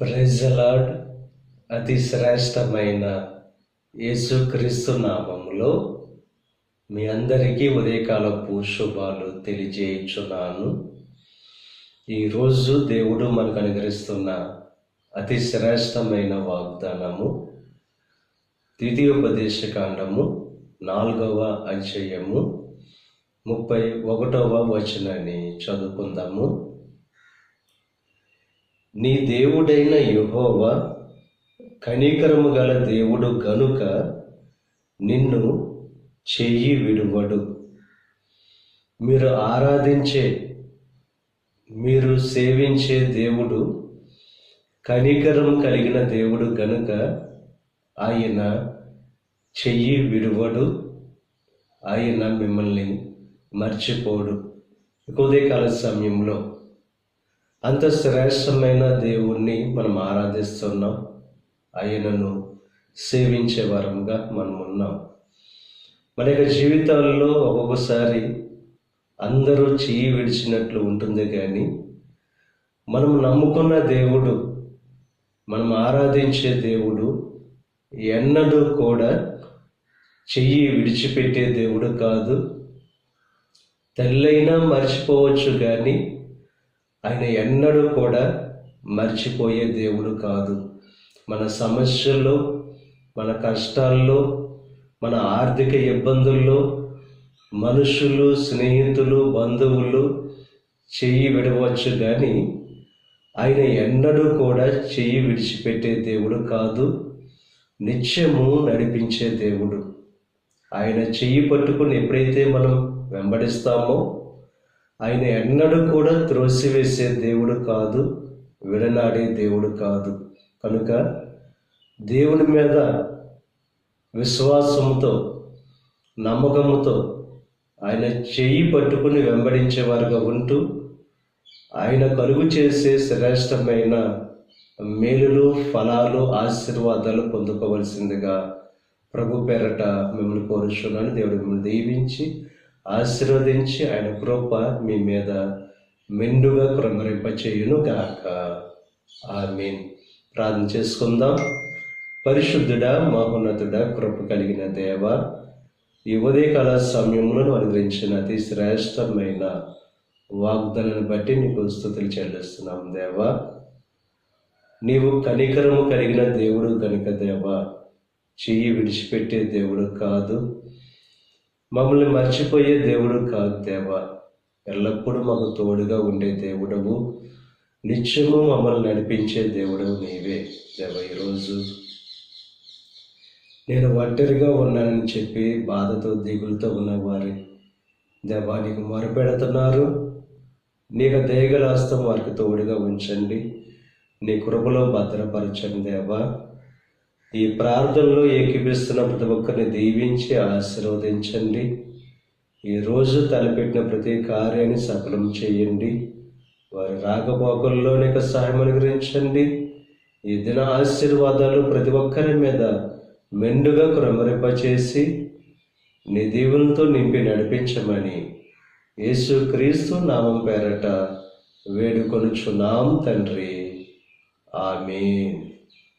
ప్రెజలాడ్ అతి శ్రేష్టమైన యేసుక్రీస్తు నామములో మీ అందరికీ ఉదయకాలపు శుభాలు తెలియజేయుచున్నాను ఈరోజు దేవుడు మనకు అనుగ్రహిస్తున్న అతి శ్రేష్టమైన వాగ్దానము ద్వితీయోపదేశ కాండము నాలుగవ అధ్యాయము ముప్పై ఒకటవ వచనాన్ని చదువుకుందాము. నీ దేవుడైన యెహోవా కనికరము గల దేవుడు గనుక నిన్ను చెయ్యి విడువడు. మీరు ఆరాధించే మీరు సేవించే దేవుడు కనికరం కలిగిన దేవుడు గనుక ఆయన చెయ్యి విడువడు. ఆయన మిమ్మల్ని మర్చిపోడు. ఉదయకాల సమయంలో అంత శ్రేష్టమైన దేవుణ్ణి మనం ఆరాధిస్తున్నాం. ఆయనను సేవించే వారంగా మనం ఉన్నాం. మన యొక్క జీవితాల్లో ఒక్కొక్కసారి అందరూ చెయ్యి విడిచినట్లు ఉంటుంది కానీ మనం నమ్ముకున్న దేవుడు మనం ఆరాధించే దేవుడు ఎన్నడూ కూడా చెయ్యి విడిచిపెట్టే దేవుడు కాదు. తెల్లైనా మర్చిపోవచ్చు కానీ ఆయన ఎన్నడూ కూడా మర్చిపోయే దేవుడు కాదు. మన సమస్యల్లో మన కష్టాల్లో మన ఆర్థిక ఇబ్బందుల్లో మనుషులు స్నేహితులు బంధువులు చెయ్యి విడవచ్చు కానీ ఆయన ఎన్నడూ కూడా చెయ్యి విడిచిపెట్టే దేవుడు కాదు. నిత్యము నడిపించే దేవుడు. ఆయన చెయ్యి పట్టుకుని ఎప్పుడైతే మనం వెంబడిస్తామో ఆయన ఎన్నడూ కూడా త్రోసివేసే దేవుడు కాదు విడనాడే దేవుడు కాదు. కనుక దేవుని మీద విశ్వాసముతో నమ్మకముతో ఆయన చెయ్యి పట్టుకుని వెంబడించేవారుగా ఉంటూ ఆయన కలుగు చేసే శ్రేష్టమైన మేలులు ఫలాలు ఆశీర్వాదాలు పొందుకోవలసిందిగా ప్రభు పేరట మిమ్మల్ని కోరుచున్నాను. దేవుడు మిమ్మల్ని దీవించి ఆశీర్వదించి ఆయన కృప మీ మీద మెండుగా కృమరింప గాక. ఆమీన్. ప్రార్థన చేసుకుందాం. పరిశుద్ధుడా మహోన్నతుడా కృప కలిగిన దేవ ఈ ఉదయకాల సమయంలో అనుగ్రహించిన అతి శ్రేష్టమైన వాగ్దానాన్ని బట్టి నీకు స్థుతులు చెల్లిస్తున్నాం దేవా. నీవు కనికరము కలిగిన దేవుడు కనుక దేవా చెయ్యి విడిచిపెట్టే దేవుడు కాదు. మమ్మల్ని మర్చిపోయే దేవుడు కాదు దేవా. ఎల్లప్పుడూ మాకు తోడుగా ఉండే దేవుడవు. నిత్యము మమ్మల్ని నడిపించే దేవుడవు నీవే దేవ ఈరోజు. నేను ఒంటరిగా ఉన్నానని చెప్పి బాధతో దిగులతో ఉన్నవారి. దేవా నీకు మొరపెడుతున్నారు. నీకు దయగల హస్తం వారికి తోడుగా ఉంచండి. నీ కృపలో భద్రపరచండి దేవా. ఈ ప్రార్థనలో ఏకీపిస్తున్న ప్రతి ఒక్కరిని దీవించి ఆశీర్వదించండి. ఈ రోజు తలపెట్టిన ప్రతి కార్యాన్ని సఫలం చేయండి. వారి రాకపోకల్లో సహాయం అనుగ్రహించండి. ఈ దిన ఆశీర్వాదాలు ప్రతి ఒక్కరి మీద మెండుగా క్రమరింపచేసి నీ దీవులతో నింపి నడిపించమని యేసు క్రీస్తు నామం పేరట వేడుకొనుచున్నాం తండ్రి. ఆమె